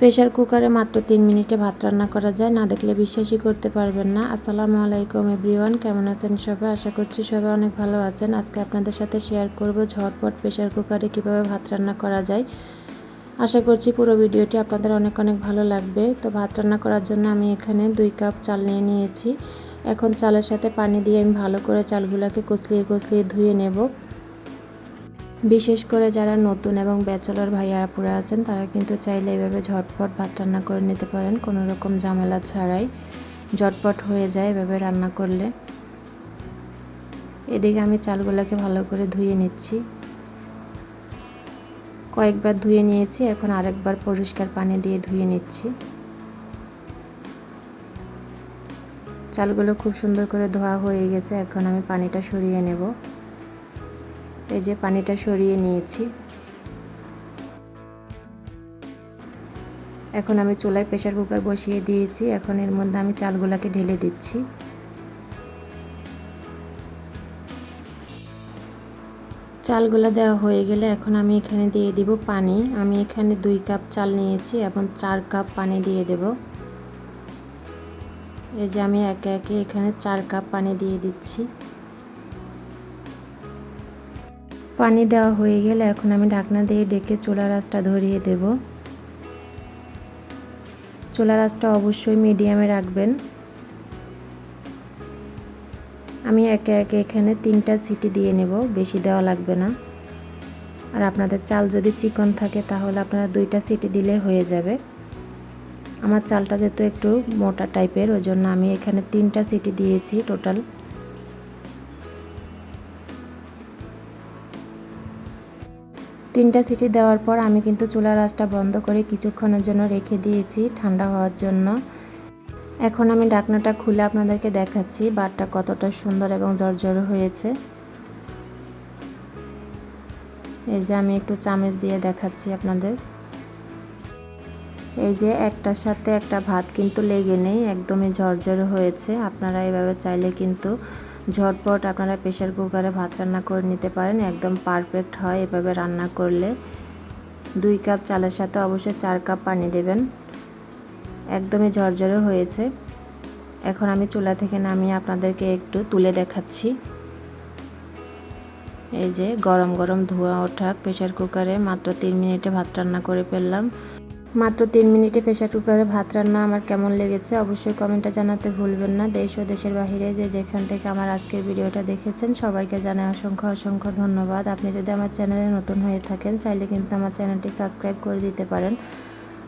Pressure কুকারে মাত্র তিন মিনিটে ভাত রান্না করা যায়, না দেখলে বিশ্বাসই করতে পারবেন না। আসসালামু আলাইকুম এভরিওয়ান, কেমন আছেন সবাই? আশা করছি সবাই অনেক ভালো আছেন। আজকে আপনাদের সাথে শেয়ার করব ঝটপট প্রেশার কুকারে কীভাবে ভাত রান্না করা যায়। আশা করছি পুরো ভিডিওটি আপনাদের অনেক অনেক ভালো লাগবে। তো ভাত রান্না করার জন্য আমি এখানে দুই কাপ চাল নিয়ে নিয়েছি। এখন চালের সাথে পানি দিয়ে আমি ভালো করে চালগুলোকে কষলিয়ে কষলিয়ে ধুয়ে নেব। বিশেষ করে যারা নতুন এবং ব্যাচেলর ভাইয়ারা পুরা আছেন, তারা কিন্তু চাইলে এভাবে ঝটপট ভাত রান্না করে নিতে পারেন। কোনো রকম ঝামেলা ছাড়াই ঝটপট হয়ে যায় এভাবে রান্না করলে। এদিকে আমি চালগুলোকে ভালো করে ধুয়ে নিচ্ছি। কয়েকবার ধুয়ে নিয়েছি, এখন আরেকবার পরিষ্কার পানি দিয়ে ধুয়ে নিচ্ছি। চালগুলো খুব সুন্দর করে ধোয়া হয়ে গেছে, এখন আমি পানিটা সরিয়ে নেব। এই যে পানিটা সরিয়ে নিয়েছি। এখন আমি চুলায় প্রেশার কুকার বসিয়ে দিয়েছি। এখন এর মধ্যে আমি চালগুলাকে ঢেলে দিচ্ছি। চালগুলো দেওয়া হয়ে গেলে এখন আমি এখানে দিয়ে দিব পানি। আমি এখানে দুই কাপ চাল নিয়েছি এবং চার কাপ পানি দিয়ে দেব। এই যে আমি একে একে এখানে চার কাপ পানি দিয়ে দিচ্ছি। পানি দেওয়া হয়ে গেলে এখন আমি ঢাকনা দিয়ে ডেকে চোলা আঁচটা ধরিয়ে দেব। চোলা আঁচটা অবশ্যই মিডিয়ামে রাখবেন। আমি একে একে এখানে তিনটা সিটি দিয়ে নেব, বেশি দেওয়া লাগবে না। আর আপনাদের চাল যদি চিকন থাকে তাহলে আপনারা দুইটা সিটি দিলে হয়ে যাবে। আমার চালটা যেহেতু একটু মোটা টাইপের ওই জন্য আমি এখানে তিনটা সিটি দিয়েছি টোটাল তিনটা সিটি দেওয়ার পর আমি কিন্তু চুলার আঁচটা বন্ধ করে কিছুক্ষণের জন্য রেখে দিয়েছি ঠান্ডা হওয়ার জন্য। এখন আমি ডাকনাটা খুলে আপনাদেরকে দেখাচ্ছি বারটা কতটা সুন্দর এবং জর্জর হয়েছে। এই যে আমি একটু চামচ দিয়ে দেখাচ্ছি আপনাদের। এই যে একটার সাথে একটা ভাত কিন্তু লেগে নেই, একদমই ঝরঝরে হয়েছে। আপনারা এভাবে চাইলে কিন্তু ঝটপট আপনারা প্রেশার কুকারে ভাত রান্না করে নিতে পারেন, একদম পারফেক্ট হয় এভাবে রান্না করলে। দুই কাপ চালের সাথে অবশ্যই চার কাপ পানি দেবেন। একদমই ঝরঝরে হয়েছে। এখন আমি চুলা থেকে নামিয়ে আপনাদেরকে একটু তুলে দেখাচ্ছি। এই যে গরম গরম ধোঁয়া ওঠা প্রেশার কুকারে মাত্র তিন মিনিটে ভাত রান্না করে ফেললাম। মাত্র তিন মিনিটে প্রেশার কুকারে ভাত রান্না আমার কেমন লেগেছে অবশ্যই কমেন্টে জানাতে ভুলবেন না। দেশ ও দেশের বাহিরে যে যেখান থেকে আমার আজকের ভিডিওটা দেখেছেন, সবাইকে জানাই অসংখ্য অসংখ্য ধন্যবাদ। আপনি যদি আমার চ্যানেলে নতুন হয়ে থাকেন, চাইলে কিন্তু আমার চ্যানেলটি সাবস্ক্রাইব করে দিতে পারেন।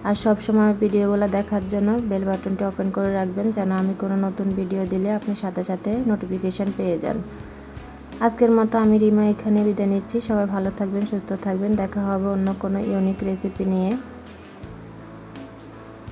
আর সব সময় ভিডিওগুলো দেখার জন্য বেল বাটনটি ওপেন করে রাখবেন, যেন আমি কোনো নতুন ভিডিও দিলে আপনি সাথে সাথে নোটিফিকেশান পেয়ে যান। আজকের মতো আমি রিমা এখানে বিদায় নিচ্ছি। সবাই ভালো থাকবেন, সুস্থ থাকবেন। দেখা হবে অন্য কোনো ইউনিক রেসিপি নিয়ে।